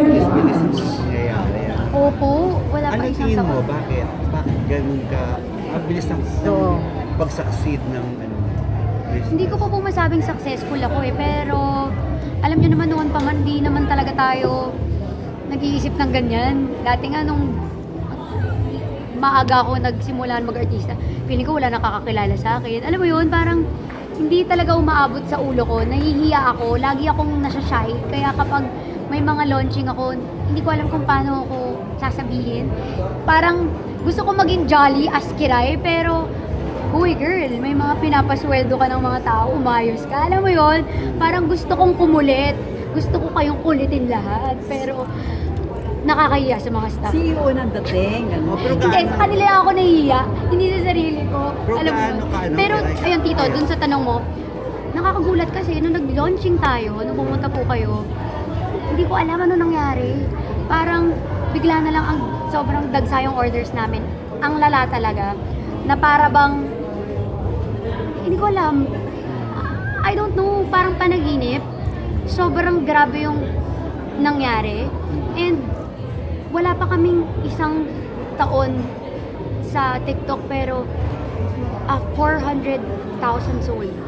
bilis-bilis mo nangyayari. ah. Opo, wala pa Anong isang tingin mo? taon. Bakit? Bakit ganun ka? Ang bilis ng Oo. pag-succeed ng ano, business. Hindi ko pa po masabing successful ako eh, pero alam niyo naman noon pa man, di naman talaga tayo nag-iisip ng ganyan. Dati nga nung maaga ako nagsimulan mag-artista, feeling ko wala nakakakilala sa akin. Alam mo yun, parang hindi talaga umaabot sa ulo ko. Nahihiya ako, lagi akong nasa shy. Kaya kapag may mga launching ako, hindi ko alam kung paano ako sasabihin. Parang gusto ko maging jolly as kiray, pero Uy girl, may mga pinapasweldo ka ng mga tao, umayos ka. Alam mo yon parang gusto kong kumulit. Gusto ko kayong kulitin lahat. Pero nakakahiya sa mga staff. CEO ng dating. Ano? pero Hindi, sa kanila ako nahihiya. Hindi sa sarili ko. Pero Alam mo gaano ka, ano, Pero, ayun tito, dun sa tanong mo, nakakagulat kasi nung nag-launching tayo, nung pumunta po kayo, hindi ko alam ano nangyari. Parang bigla na lang ang sobrang dagsa yung orders namin. Ang lala talaga, na para bang, hindi ko alam, I don't know, parang panaginip. Sobrang grabe yung nangyari. And wala pa kaming isang taon sa TikTok pero ah, 400,000 sold.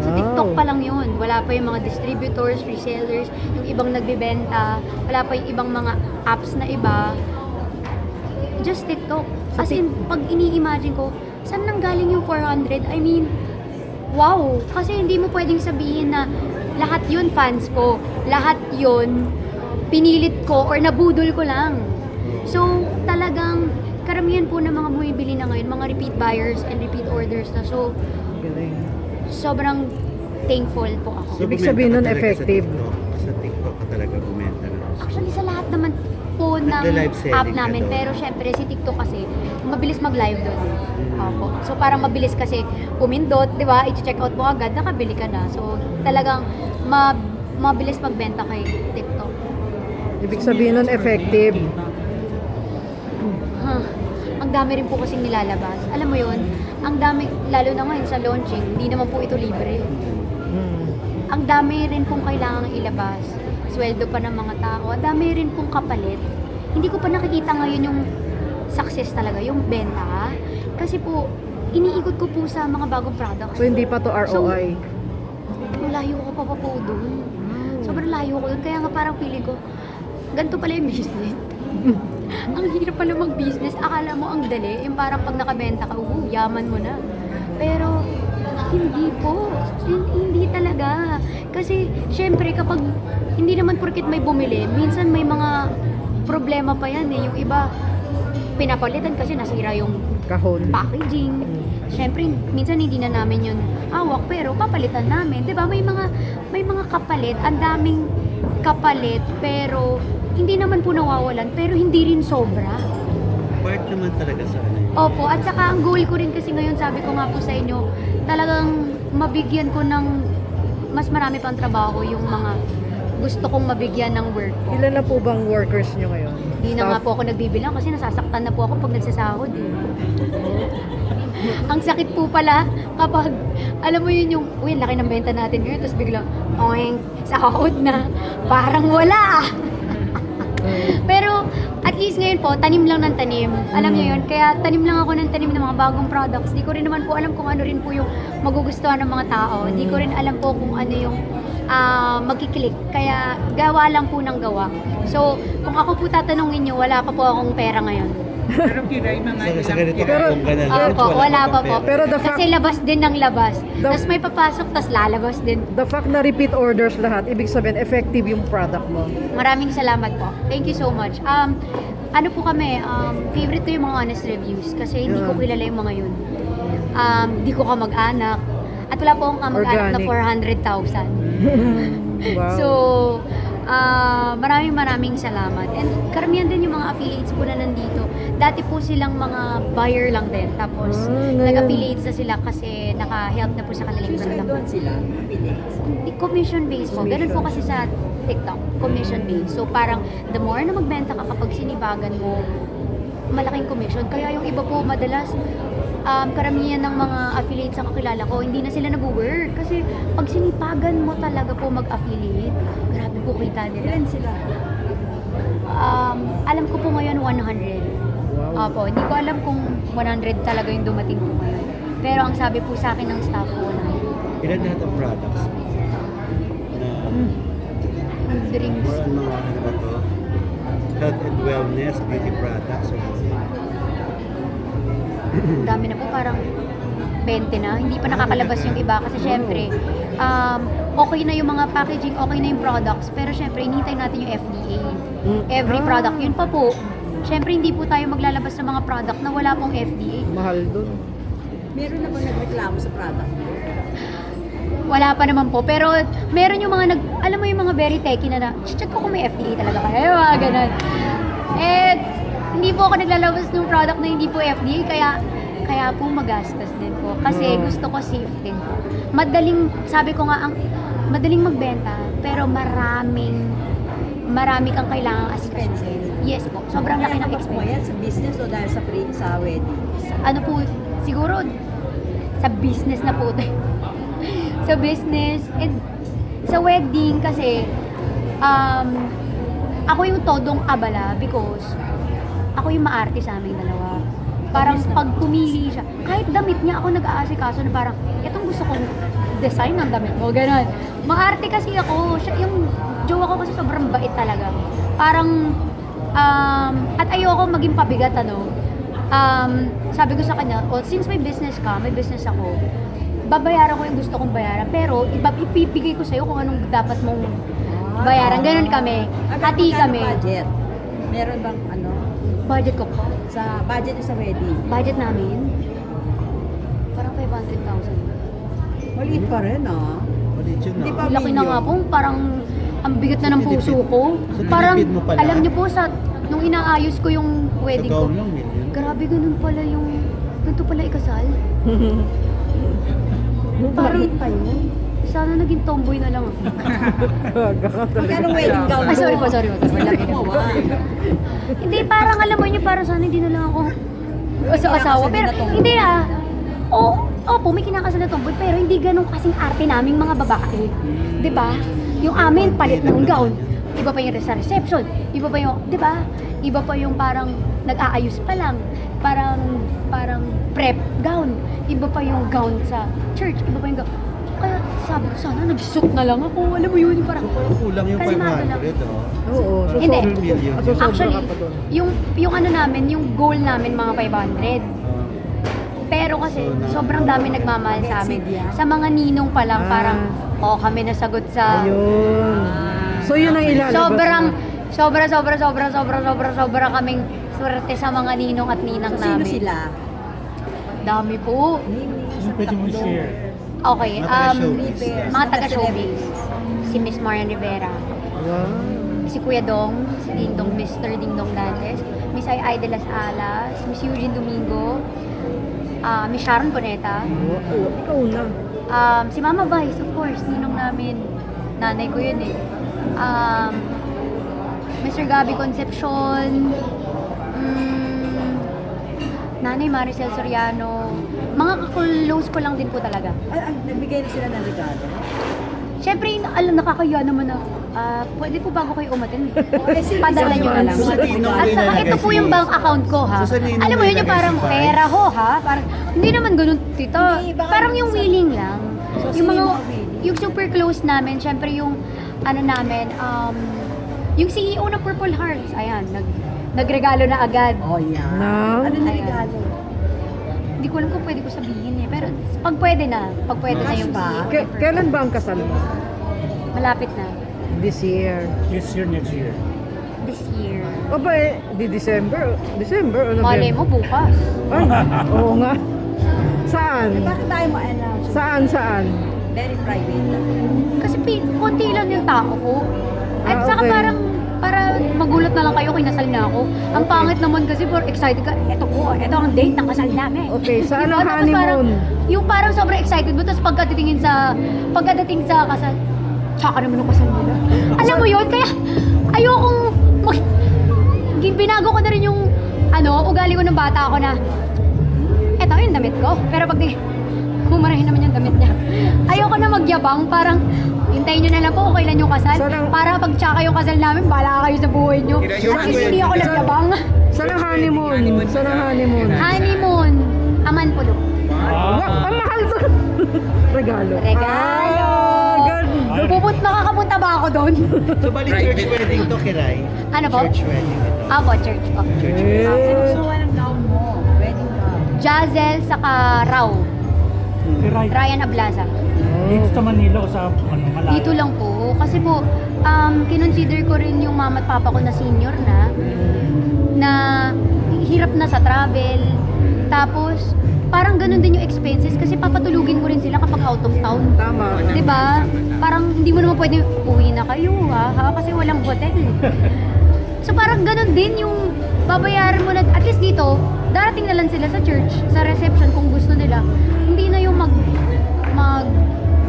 Sa Wow. TikTok pa lang yun. Wala pa yung mga distributors, resellers, yung ibang nagbebenta, wala pa yung ibang mga apps na iba. Just TikTok. As in, pag ini-imagine ko, saan nang galing yung 400? I mean, wow! Kasi hindi mo pwedeng sabihin na lahat yun fans ko. Lahat yun pinilit ko or nabudol ko lang. So, talagang karamihan po ng mga bumibili na ngayon, mga repeat buyers and repeat orders na. So. Sobrang thankful po ako. Ibig bumenta sabihin nun, effective. Sa TikTok, sa TikTok ka talaga bumenta na. Actually, sa lahat naman po ng app namin. Pero syempre, si TikTok kasi, mabilis mag-live doon. Opo. So, parang mabilis kasi pumindot, di ba? I-check out mo agad, nakabili ka na. So, talagang ma mabilis magbenta kay TikTok. Ibig sabihin nun, effective. Huh. Ang dami rin po kasing nilalabas. Alam mo yon ang dami, lalo na ngayon sa launching, hindi naman po ito libre. Hmm. Ang dami rin pong kailangang ilabas. Sweldo pa ng mga tao. Ang dami rin pong kapalit. Hindi ko pa nakikita ngayon yung success talaga, yung benta. Kasi po, iniikot ko po sa mga bagong products. So, hindi pa to ROI. Ang layo ko pa pa po dun. Sobrang layo ko dun. Kaya nga parang feeling ko, ganito pala yung business. ang hirap pala mag-business. Akala mo ang dali. Yung parang pag nakabenta ka, uh, yaman mo na. Pero, hindi po. Hin- Hindi talaga. Kasi, syempre, kapag hindi naman porkit may bumili, minsan may mga problema pa yan eh. Yung iba, pinapalitan kasi nasira yung Kahon. packaging. Siyempre, minsan hindi na namin yun hawak, pero papalitan namin. 'Di ba May mga, may mga kapalit, ang daming kapalit, pero hindi naman po nawawalan, pero hindi rin sobra. Part naman talaga sa ano yun. Opo, at saka ang goal ko rin kasi ngayon, sabi ko nga po sa inyo, talagang mabigyan ko ng mas marami pang trabaho yung mga gusto kong mabigyan ng work ko. Ilan na po bang workers nyo ngayon? Hindi na nga po ako nagbibilang kasi nasasaktan na po ako pag nagsasahod eh. Ang sakit po pala kapag, alam mo yun yung, uy, laki ng benta natin ngayon, tapos biglang, oing, sahod na, parang wala. Pero, at least ngayon po, tanim lang ng tanim. Alam niyo yun, kaya tanim lang ako ng tanim ng mga bagong products. Di ko rin naman po alam kung ano rin po yung magugustuhan ng mga tao. Di ko rin alam po kung ano yung ah, magkiklik. Kaya, gawa lang po ng gawa. So, kung ako po tatanungin niyo, wala pa po akong pera ngayon. Pero kiray mga Sa, sa ganito kiray. Pero- kung ka na launch, Opo, wala pa po. pera. Pero the fact- Kasi labas din ng labas. The- Tapos may papasok, tapos lalabas din. The fact na repeat orders lahat, ibig sabihin, effective yung product mo. Maraming salamat po. Thank you so much. Um, ano po kami, um, favorite ko yung mga honest reviews kasi hindi ko Yeah. kilala yung mga yun. Um, di ko kamag-anak. At wala po akong kamag-anak na Organic. 400,000. wow. So, ah maraming maraming salamat. And karamihan din yung mga affiliates po na nandito. Dati po silang mga buyer lang din. Tapos, Ah, ngayon. nag-affiliates na sila kasi naka-help na po sa kanilang Doon sila. commission based po. Ganun po kasi sa TikTok, commission based. So parang the more na magbenta ka kapag sinibagan mo, malaking commission. Kaya yung iba po madalas, um, karamihan ng mga affiliates ang kakilala ko, hindi na sila nag-work. Kasi pag sinipagan mo talaga po mag-affiliate, grabe po kita nila. Ilan sila? alam ko po ngayon 100. Wow. Opo, hindi ko alam kung 100 talaga yung dumating po ngayon. Pero ang sabi po sa akin ng staff ko na Ilan lahat ang products? Na drinks. on mga ano ba to? Health and wellness, beauty products. Or, Ang dami na po, parang 20 na. Hindi pa nakakalabas yung iba kasi syempre, um, okay na yung mga packaging, okay na yung products, pero syempre, inintay natin yung FDA. Mm. Every Ah. product, yun pa po. Syempre, hindi po tayo maglalabas ng mga product na wala pong FDA. Mahal dun. Meron na bang nagreklamo sa product? Wala pa naman po. Pero meron yung mga nag, alam mo yung mga very techy na na, check ko kung may FDA talaga kayo, mga ganun. Eh, hindi po ako naglalabas ng product na hindi po FDA, kaya kaya po magastos din po. Kasi Mm. gusto ko safe din po. Madaling, sabi ko nga, ang madaling magbenta, pero maraming, marami kang kailangang asikasin. Yes po, sobrang laki ng expense. yan sa business o dahil sa, pre, sa wedding? ano po, siguro sa business na po sa business and sa wedding kasi um, ako yung todong abala because ako yung maarte sa aming dalawa. Parang pag pumili siya, kahit damit niya ako nag-aasikaso na parang, itong gusto kong design ng damit mo, ganun. Maarte kasi ako, siya, yung jowa ko kasi sobrang bait talaga. Parang, um, at ayoko maging pabigat, ano, um, sabi ko sa kanya, oh, since may business ka, may business ako, babayaran ko yung gusto kong bayaran, pero iba, ipipigay ko sa'yo kung anong dapat mong bayaran. Ganun kami. Ah, Hati kami. budget? Meron bang ano? Budget ko po. Sa budget sa wedding? Budget namin, parang 500,000. Maliit pa rin ah. Yun, Hindi no? pa- Laki na nga po, parang ang bigat na ng puso ko. Parang, tinipid mo pala. alam niyo po, sa, nung inaayos ko yung wedding ko, lang, grabe ganun pala yung, ganito pala ikasal. Parang, pa yun. sana naging tomboy na lang ako. Magkano wedding gown Ay, sorry po, sorry po. Po. Hindi, parang alam mo niyo, parang sana hindi na lang ako sa asawa. Pero, na tomboy. hindi ah. Oo, opo, may kinakasal na tomboy, pero hindi ganun kasing arte naming mga babae. Di ba? Yung amin, palit ng gown. Iba pa yung sa reception. Iba pa yung, di ba? Iba pa yung parang nag-aayos pa lang. Parang, parang prep gown. Iba pa yung gown sa church. Iba pa yung gown. Kaya sabi ko, sana nag-suit na lang ako. Alam mo yun, yung parang, So, parang kulang yung Kalmado lang. 500, oh. Oo. So, Hindi. Million. so, Actually, yung yung ano namin, yung goal namin mga 500. Kasi sobrang dami nagmamahal sa amin. Sa mga ninong pa lang Ah. parang oh kami nasagot sa Ayun. So, yun ang ilalabas. sobrang sobra sobra sobra sobra sobra sobra kaming swerte sa mga ninong at ninang So, sino namin. sila? Dami po. Sa pwede mo share. Okay, um taga-showbiz. mga taga showbiz. Si Miss Marian Rivera. Si Kuya Dong, si Ding Dong, Mr. Ding Dong Dantes, Miss Ay Ay de las Alas, Miss Eugene Domingo, ah Miss Sharon Boneta, Wow. Oh, ikaw na. um, si Mama Vice, of course, ninong namin. Nanay ko yun eh. Um, Mr. Gabby Concepcion, mm, Nanay Maricel Soriano, mga close ko lang din po talaga. Ay, ay, nagbigay na sila ng regalo. Siyempre, alam, nakakaya naman na, ah, pwede po bago kayo umatin. Sige, Padala nyo na lang. At saka ito po yung bank account ko ha. Alam mo yun yung parang pera ho ha. Parang, hindi naman ganun baka Parang yung willing lang. Yung mga, yung super close namin, syempre yung, ano namin, um, yung CEO ng Purple Hearts, ayan, nag, nagregalo na agad. Oh, yeah. Now? Ano na regalo? Hindi ko alam kung pwede ko sabihin eh. Pero pag pwede na, pag pwede na yung ba? CEO. K- kailan ba ang kasal mo? Malapit na. This year. This year, next year. This year. O ba eh, di December? December o November? Malay mo bukas. Ay, oo nga. Saan? Eh, bakit tayo ma-announce? Saan, saan? Very private. Kasi pi- konti lang yung tao ko. At Ah, saka okay. parang, para magulat na lang kayo, kinasal na ako. Ang pangit naman kasi, for excited ka, eto po, eto ang date ng kasal namin. Okay, saan Diba? ang Tapos Parang, honeymoon? yung parang sobrang excited mo, tapos pagkatitingin sa, pagkadating sa kasal, tsaka naman ang kasal mo na. Alam mo yun, kaya ayokong, mag, binago ko na rin yung, ano, ugali ko ng bata ako na, eto yung damit ko. Pero pag di, humarahin naman yung damit niya. Ayoko na magyabang, parang, Hintayin nyo na lang po kung kailan yung kasal. Sana- Para pag tsaka yung kasal namin, bahala kayo sa buhay nyo. At least ano- hindi ako naglabang. Saan ang honeymoon? Saan ang honeymoon? Honeymoon. Aman pulo. Wow, ang mahal to. Regalo. Regalo. Puput, makakapunta ba ako doon? So, balik church wedding to, Kiray. ano po? Church wedding ito. Apo, church po. Church Eh, wedding. Sinusuwa ng gown mo. Wedding gown. Jazel saka Rao. Right. Ryan Ablaza. Dito sa Manila o sa ano, malayo? Dito lang po. Kasi po, um, kinonsider ko rin yung mama at papa ko na senior na, na hirap na sa travel. Tapos, parang ganun din yung expenses kasi papatulugin ko rin sila kapag out of town. Tama. Di ba? Parang hindi mo naman pwede uwi na kayo ha, ha? kasi walang hotel. so parang ganun din yung babayaran mo na, at least dito, darating na lang sila sa church, sa reception kung gusto nila. Hindi na yung mag, mag,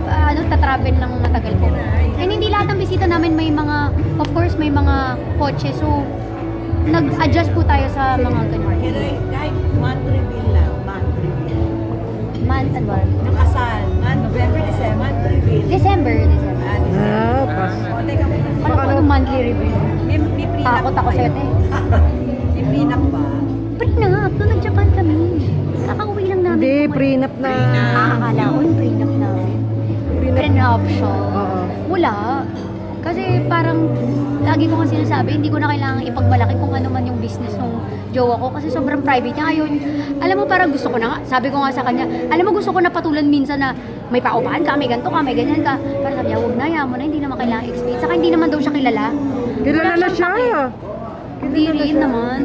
ah, ano, tatravel ng matagal po. And hindi lahat ng bisita namin may mga, of course, may mga kotse. So, nag-adjust po tayo sa mga ganun. Reveal lang, month reveal. Month, ano ba? Nakasal, month, November, December, reveal. December, December. Ah, December. Ah, pas. O, teka muna. Ano yung monthly review? May, may prenup Takot ako sa'yo, te. May prenup ba? Prenup, nung nag-Japan kami. Kakauwi lang namin. Hindi, kumain. prenup na. Ah, akala ko yung prenup na. Prenup. Prenup siya. Oo. Wala. Kasi parang, lagi ko kasi sinasabi, hindi ko na kailangan ipagmalaki kung ano man yung business ng jowa ko. Kasi sobrang private niya. Ngayon, alam mo parang gusto ko na nga, sabi ko nga sa kanya, alam mo gusto ko na patulan minsan na may paupahan ka, may ganito ka, may ganyan ka. Para sabi niya, huwag na, yaman na, hindi naman kailangan explain. Saka hindi naman daw siya kilala. Kilala na siya. pake. Hindi rin naman.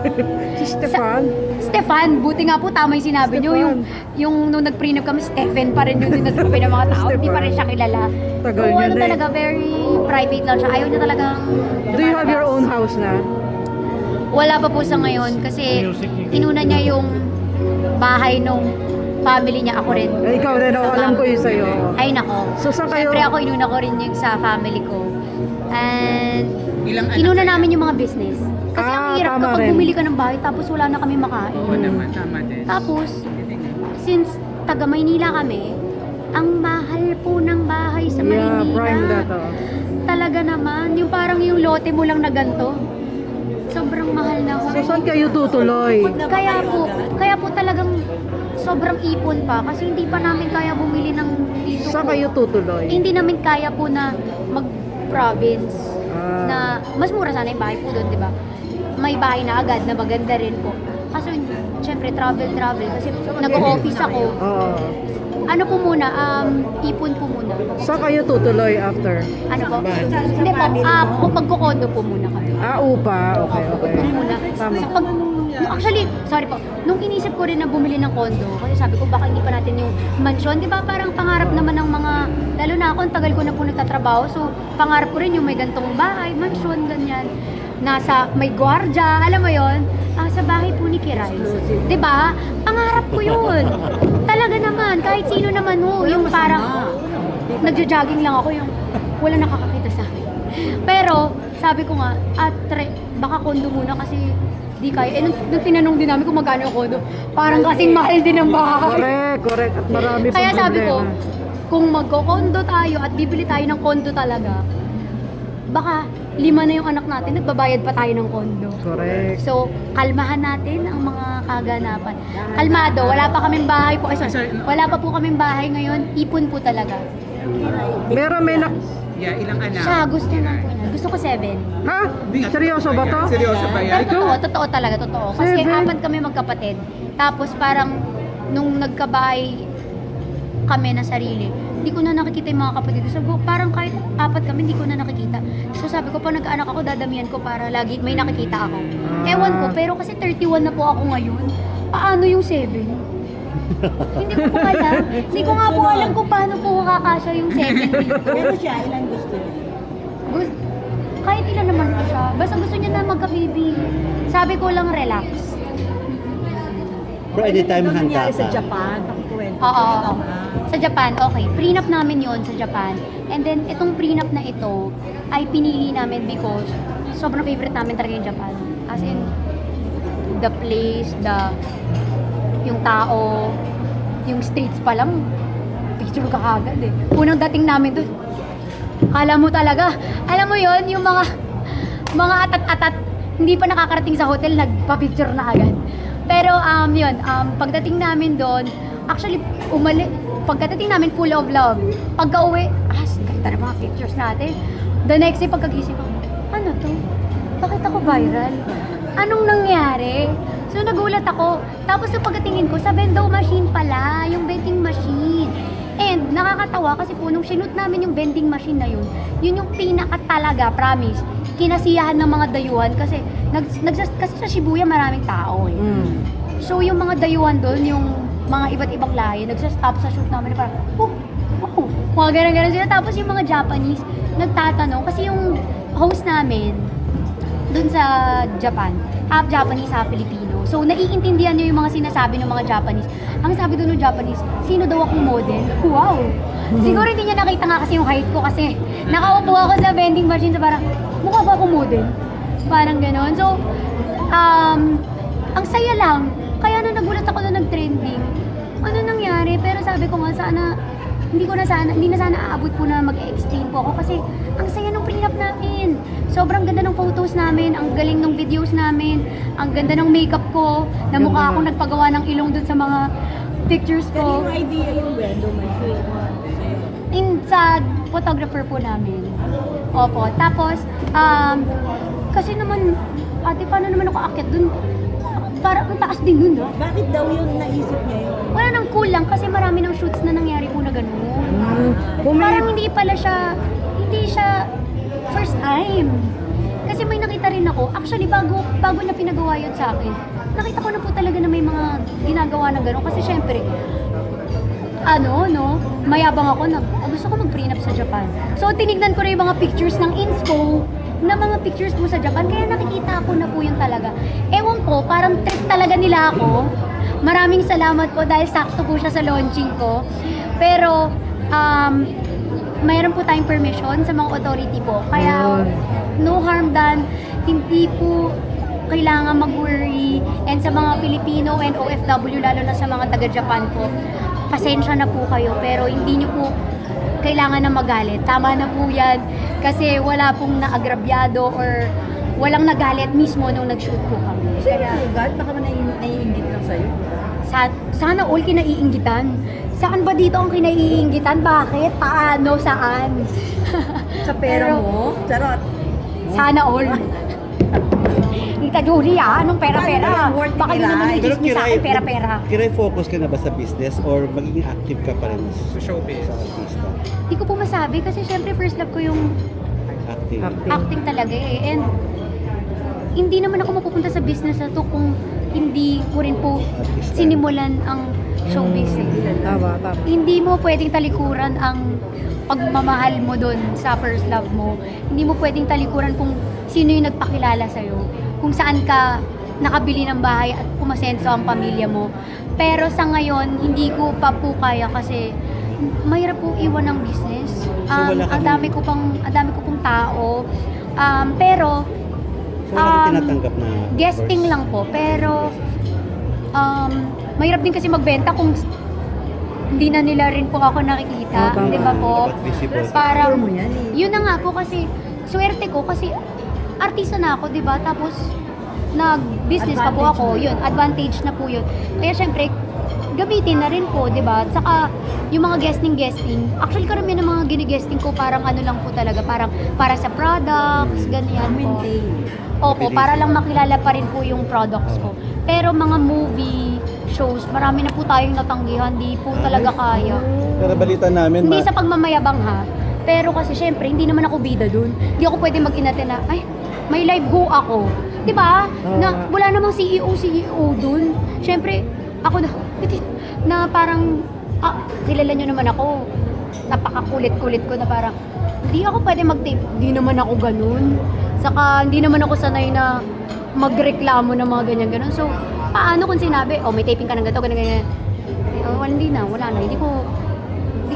Si Stefan. Stefan, buti nga po tama yung sinabi niyo, Stefan. yung, yung nung nag-prenup kami, Stephen pa rin yung sinasabi ng mga tao, hindi pa rin siya kilala. Tagal so, niya ano na eh. talaga, very private lang siya. Ayaw niya talagang... Do you have your own house na? Wala pa po sa ngayon kasi inuna niya yung bahay nung family niya, ako rin. Eh, ikaw din, oh, alam ko yun sa'yo. Ay nako. So, saan kayo- Siyempre ako inuna ko rin yung sa family ko. And Ilang anak inuna namin yung mga business. Kasi ang Ah, hirap tama kapag rin. bumili ka ng bahay tapos wala na kami makain. Oo naman, tama din. Tapos, since taga Maynila kami, ang mahal po ng bahay sa Yeah, Maynila. prime that, oh. Talaga naman, yung parang yung lote mo lang na ganito. Sobrang mahal na. So, saan kayo tutuloy? Kaya po, kaya po talagang sobrang ipon pa kasi hindi pa namin kaya bumili ng dito Saan po. kayo tutuloy? Hindi namin kaya po na mag-province. Na mas mura sana yung bahay po doon, di ba? May bahay na agad na maganda rin po. Kaso, syempre, travel-travel. Kasi nag-office ako. Oo. Ano po muna, um, ipon po muna. Saan kayo tutuloy after? Ano po? Hindi po, ah, pagkukondo po muna kami. Ah, upa. Okay, okay. Muna. Tama. Sa pag, actually, sorry po, nung inisip ko rin na bumili ng kondo, kasi sabi ko baka hindi pa natin yung mansion, di ba parang pangarap naman ng mga, lalo na ako, ang tagal ko na po nagtatrabaho, so pangarap ko rin yung may gantong bahay, mansion, ganyan. Nasa, may gwardya, alam mo yon ah, sa bahay po ni Kiray. Di ba? Pangarap ko yun. Talaga naman, kahit sino naman ho, yung parang, nagja-jogging lang ako yung wala nakakakita sa akin. Pero, sabi ko nga, at tre, baka kondo muna kasi di kaya. Eh, nung, nung tinanong din namin kung magkano yung kondo, parang kasing mahal din ang bahay. Correct, correct. At marami pang Kaya sabi ko, kung magko-kondo tayo at bibili tayo ng kondo talaga, baka lima na yung anak natin, nagbabayad pa tayo ng kondo. Correct. So, kalmahan natin ang mga kaganapan. Kalmado, wala pa kaming bahay po. Ay, sorry, wala pa po kaming bahay ngayon. Ipon po talaga. Meron may nak... Yeah, ilang anak? Siya, gusto na po niya. Gusto ko seven. Ha? Seryoso ba to? Seryoso ba yan? Pero totoo, totoo talaga, totoo. Kasi Seven? apat kami magkapatid. Tapos parang nung nagkabahay kami na sarili, hindi ko na nakikita yung mga kapatid ko. Sabi ko, parang kahit apat kami, hindi ko na nakikita. So sabi ko, pag nag-anak ako, dadamihan ko para lagi may nakikita ako. Ewan ko, pero kasi 31 na po ako ngayon. Paano yung 7? hindi ko po alam. Hindi ko nga po alam kung paano po kakasya yung 7 dito. Pero siya, ilan gusto niya? Gusto, kahit ilan naman po siya. Basta gusto niya na magka-baby. Sabi ko lang relax. Pero anytime Ito handa nangyari sa ka. Japan, pakukwento. Oo, oo, oo. Sa Japan, okay. Prenup namin yon sa Japan. And then, itong prenup na ito ay pinili namin because sobrang favorite namin talaga yung Japan. As in, the place, the yung tao, yung streets pa lang, picture ka kagad eh. Unang dating namin doon, Kala mo talaga, alam mo yon yung mga mga atat-atat, hindi pa nakakarating sa hotel, nagpa-picture na agad. Pero um, yun, um, pagdating namin doon, actually, umali, pagdating namin full of love. Pagka uwi, ah, ganda na mga pictures natin. The next day, pagkagising ko, ano to? Bakit ako viral? Anong nangyari? So nagulat ako. Tapos yung pagkatingin ko, sa vending machine pala, yung vending machine. And nakakatawa kasi po nung sinut namin yung vending machine na yun, yun yung pinaka talaga, promise, kinasiyahan ng mga dayuhan kasi nag, nagsas, kasi sa Shibuya maraming tao eh. Mm. So yung mga dayuhan doon, yung mga iba't ibang lahi, nagsa-stop sa shoot namin parang, oh, oh, mga ganun-ganun sila. Tapos yung mga Japanese, nagtatanong, kasi yung host namin, doon sa Japan, half Japanese, half Filipino. So, naiintindihan niyo yung mga sinasabi ng mga Japanese. Ang sabi doon ng Japanese, sino daw akong model? Wow! Siguro hindi niya nakita nga kasi yung height ko kasi nakaupo ako sa vending machine sa parang, mukha ba akong model? Parang gano'n. So, um, ang saya lang. Kaya na nagulat ako na nag-trending. Ano nangyari? Pero sabi ko nga sana, hindi ko na sana, hindi na sana aabot po na mag-explain po ako kasi ang saya ng prenup namin. Sobrang ganda ng photos namin, ang galing ng videos namin, ang ganda ng makeup ko, na mukha akong nagpagawa ng ilong dun sa mga pictures ko. yung idea yung machine. Sa'yo. In sa photographer po namin. Opo. Tapos, um, kasi naman, ate, paano naman ako akit dun? Para ang taas din dun, no? Bakit daw yun naisip niya yun? Wala nang kulang kasi marami ng shoots na nangyari po na gano'n. Mm. Parang hindi pala siya, hindi siya first time. Kasi may nakita rin ako, actually bago, bago na pinagawa yun sa akin, nakita ko na po talaga na may mga ginagawa na gano'n. Kasi syempre, ano, no, mayabang ako na gusto ko mag-prenup sa Japan. So, tinignan ko rin yung mga pictures ng inspo na mga pictures po sa Japan, kaya nakikita ko na po yun talaga. Ewan ko, parang trip talaga nila ako. Maraming salamat po dahil sakto po siya sa launching ko. Pero, um, mayroon po tayong permission sa mga authority po. Kaya, no harm done. Hindi po kailangan mag-worry. And sa mga Filipino and OFW, lalo na sa mga taga-Japan po, pasensya na po kayo. Pero hindi nyo po kailangan na magalit. Tama na po yan. Kasi wala pong naagrabyado or walang nagalit mismo nung nag-shoot po kami. Kaya, God, baka man nai- naiingit lang sa'yo. Sa, sana all kinaiinggitan. Saan ba dito ang kinaiinggitan? Bakit? Paano? Saan? Sa pera Pero- mo? Charot. Sana all. Tita Julia, anong pera-pera? Ano Baka yun naman yung chismis sa akin, pera-pera. Kiray, focus ka na ba sa business or magiging active ka pa rin Sa showbiz. sa artista? Hindi ko po masabi kasi syempre first love ko yung Active. Active. acting talaga eh. And hindi naman ako mapupunta sa business na to kung hindi ko rin po Artista. sinimulan ang showbiz eh. Tama, tama. Hindi mo pwedeng talikuran ang pagmamahal mo doon sa first love mo. Hindi mo pwedeng talikuran kung sino yung nagpakilala sa'yo. Kung saan ka nakabili ng bahay at pumasenso ang pamilya mo. Pero sa ngayon, hindi ko pa po kaya kasi mahirap po iwan ng business. So, Um, wala ang dami ko pang ang dami ko pong tao. Um, pero So, um, tinatanggap na guesting lang po. Pero um, mahirap din kasi magbenta kung hindi na nila rin po ako nakikita, Oh, di ba po? Parang, mo yan eh. yun na nga po kasi, swerte ko kasi artista na ako, di ba? Tapos, nag-business pa po ako, na yun, advantage na po yun. Kaya syempre, gamitin na rin po, di ba? At Saka, yung mga guesting-guesting, actually karamihan ng mga gini-guesting ko, parang ano lang po talaga, parang para sa products, ganyan po. Opo, para lang makilala pa rin po yung products ko. Pero mga movie, shows, marami na po tayong natanggihan, di po talaga kaya. Pero balita namin, Hindi ma- sa pagmamayabang ha, pero kasi syempre, hindi naman ako bida dun. Hindi ako pwede mag-inate na, ay, may live go ako. Di ba? Na, wala namang CEO, CEO dun. Syempre, ako na, na parang, ah, kilala nyo naman ako. Napakakulit-kulit ko na parang, hindi ako pwede mag-tape. Hindi naman ako ganun. Saka, hindi naman ako sanay na magreklamo ng mga ganyan-ganon. So, paano kung sinabi, oh, may taping ka ng ganito, ganyan, ganyan. Oh, hindi na, wala na. Hindi ko, di,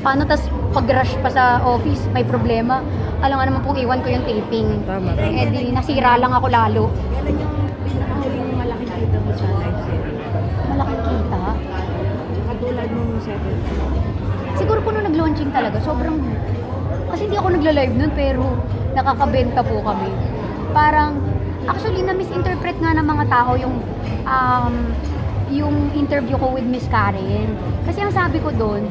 paano tas pag-rush pa sa office, may problema. Alam nga naman pong iwan ko yung taping. Tama, tama. Eh di, nasira lang ako lalo. Kailan yung pinakahuling malaking kita mo sa live set? Malaking kita. Katulad nung second. Siguro po nung nag-launching talaga, sobrang, Kasi hindi ako nagla-live nun, pero nakakabenta po kami. Parang, actually, na-misinterpret nga ng mga tao yung, um, yung interview ko with Miss Karen. Kasi ang sabi ko doon,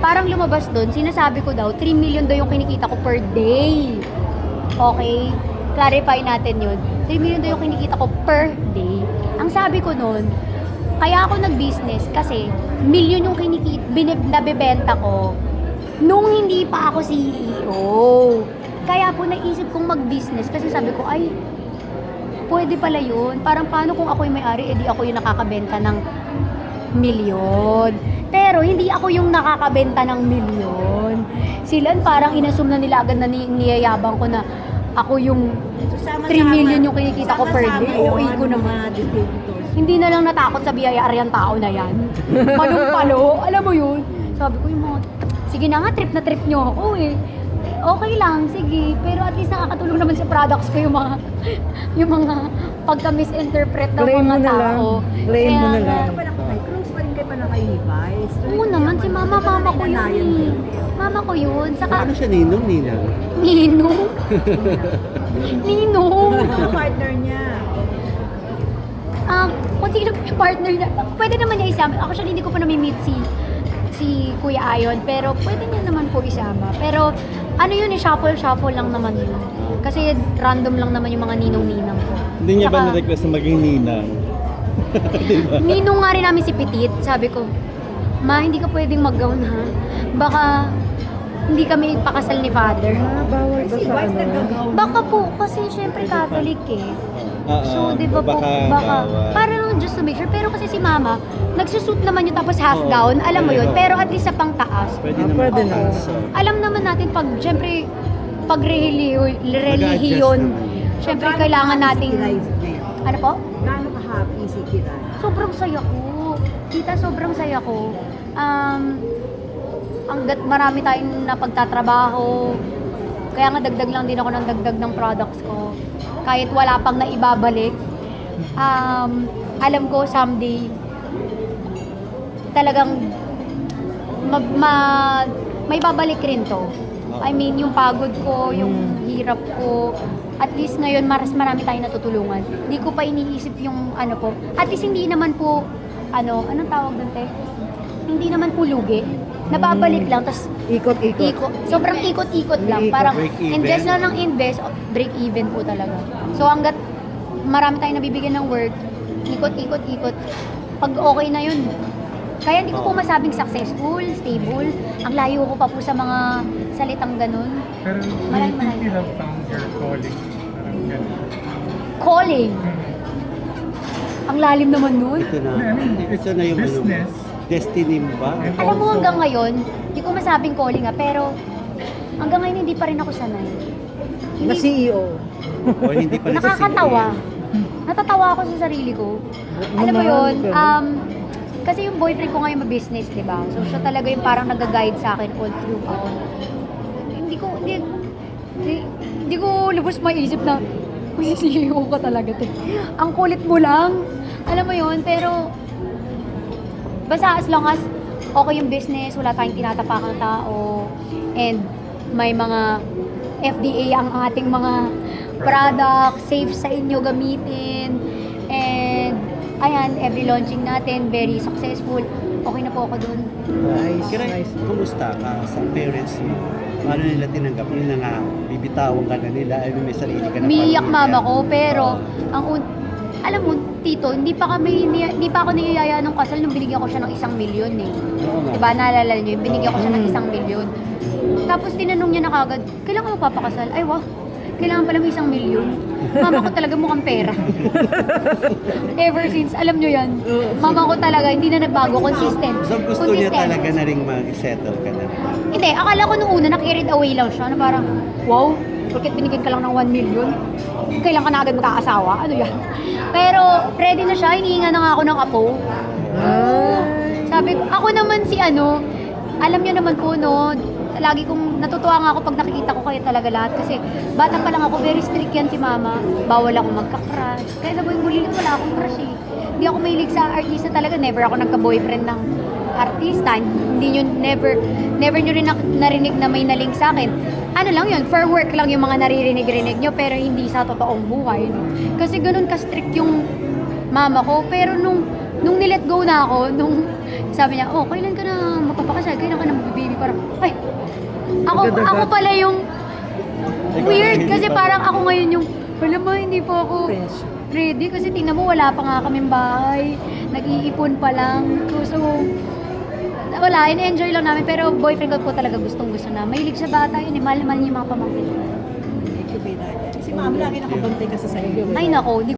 parang lumabas doon, sinasabi ko daw, 3 million daw yung kinikita ko per day. Okay? Clarify natin yun. 3 million daw yung kinikita ko per day. Ang sabi ko noon, kaya ako nag-business kasi million yung kinikita, binib, nabebenta ko nung hindi pa ako CEO. Kaya po naisip kong mag-business kasi sabi ko, ay, pwede pala yun. Parang paano kung ako yung may-ari, edi ako yung nakakabenta ng milyon. Pero hindi ako yung nakakabenta ng milyon. Sila parang inasum na nila agad na ni- niyayabang ko na ako yung 3 million yung kinikita ko per day. OA ko naman. Hindi na lang natakot sa BIR yung tao na yan. Palong-palo. Alam mo yun? Sabi ko yung mga, sige na nga, trip na trip nyo ako eh. Okay lang, sige. Pero at least nakakatulong naman sa products ko yung mga, yung mga pagka-misinterpret ng Claim mga mo na lang. tao. Claim mo na lang. Pa rin kayo pa na kay Vice. Oo naman, si mama, mama ko yun eh. Mama ko yun. Saka, Ano siya, Ninong, Ninang? Nino. Nino. Ang partner niya. Um, kung sino yung partner na, pwede naman niya isama. Actually, hindi ko pa nami-meet si si Kuya Ayon, pero pwede niya naman po isama. Pero ano yun, eh, shuffle-shuffle lang naman yun. Kasi random lang naman yung mga ninong-ninang ko. Hindi niya ba Saka- na-request na maging ninang? diba? Ninong nga rin namin si Petit, sabi ko, Ma, hindi ka pwedeng mag-gown ha. Baka hindi kami ipakasal ni Father. Ah, bawal ba sa ano? Baka po, kasi syempre Catholic eh. Ah, So, di ba po, baka baka, para lang just to make sure. Pero kasi si mama, nagsusuit naman yun tapos half Oo, gown, alam mo yun. Pero at least sa pang taas. Pwede Ah, naman. pwede na. Alam naman natin pag, syempre, pag relihiyon, naman. syempre kailangan nating, ano po? Sobrang saya ko. Tita, sobrang saya ko. Um, hanggat marami tayong napagtatrabaho, kaya nga dagdag lang din ako ng dagdag ng products ko. Kahit wala pang naibabalik, um, alam ko someday, talagang ma, ma- may babalik rin to. I mean, yung pagod ko, yung hirap ko, at least ngayon maras marami tayong natutulungan. Hindi ko pa iniisip yung ano po. At least hindi naman po, ano, anong tawag doon te? Hindi naman po lugi. Nababalik lang, tapos Ikot-ikot. ikot. Sobrang ikot-ikot lang. Ikot. Parang Break even. invest lang ng invest, break even po talaga. So hanggat marami tayong nabibigyan ng work, ikot-ikot-ikot. Pag okay na yun, kaya hindi ko po masabing successful, stable. Ang layo ko pa po sa mga salitang ganun. Pero do you Marami, think marami. you have found your calling? Calling. Ang lalim naman nun. ito na. Ito na yung ano. business. Destiny mo ba? Alam mo hanggang ngayon, hindi ko masabing calling ah, pero hanggang ngayon hindi pa rin ako sanay. Na CEO. O hindi pa rin sa Nakakatawa. sige. Natatawa ako sa sarili ko. Alam mo yun, um, kasi yung boyfriend ko ngayon ma-business, di ba? So siya talaga yung parang nag-guide sa akin all throughout. Hindi ko, hindi, hindi, hindi ko lubos maisip na, CEO ka talaga, te. Ang kulit mo lang. Alam mo yun, pero, basta as long as okay yung business, wala tayong tinatapakang tao, and may mga FDA ang ating mga product, safe sa inyo gamitin, and ayan, every launching natin, very successful. Okay na po ako dun. Nice, Kira, nice. kumusta ka sa parents mo? Paano nila tinanggap? Yun na nga, bibitawan ka na nila, ay may sarili ka na Umiiyak pamilya. mama ko, pero ang un- alam mo, tito, hindi pa kami, hindi pa ako niyayaya ng kasal nung binigyan ko siya ng isang milyon eh. Oo nga. Diba, naalala niyo, yung binigyan ko siya ng isang milyon. Tapos tinanong niya na kagad, kailan ka magpapakasal? Ay, wow, kailangan pala may isang milyon. Mama ko talaga mukhang pera. Ever since, alam niyo yan. Mama ko talaga, hindi na nagbago, consistent. So gusto niya Consistent. talaga na rin mag-settle ka na. Hindi, akala ko nung una, na-carried away lang siya. Na parang, wow, bakit binigyan ka lang ng 1 million? Kailan ka na agad magkakasawa? Ano yan? Pero, ready na siya. Hinihinga na nga ako ng apo. Ah. Sabi ko, ako naman si ano, alam niyo naman po, no, lagi kong natutuwa nga ako pag nakikita ko kayo talaga lahat kasi bata pa lang ako, very strict yan si mama. Bawal ako magka-crush. Kaya sa buong bulilit wala akong crush eh. Hindi ako mahilig sa artista talaga. Never ako nagka-boyfriend ng artista. Hindi nyo, never, never nyo rin narinig na may naling sa akin. Ano lang yun, for work lang yung mga naririnig-rinig nyo, pero hindi sa totoong buhay. Kasi ganun ka-strict yung mama ko. Pero nung, nung nilet go na ako, nung sabi niya, oh, kailan ka na magpapakasal? Kailan ka na mag-baby? Parang, ay, ako, Agad-agad. ako pala yung weird kasi pa. parang ako ngayon yung, wala mo, hindi po ako ready kasi tingnan mo, wala pa nga kaming bahay. Nag-iipon pa lang. So, wala, in-enjoy lang namin. Pero boyfriend ko po talaga gustong gusto na. Mahilig sa bata yun, eh. mahal-mahal niya yung mga pamangkin. Si ma'am, lagi nakabantay ka sa sa'yo. Ay nako,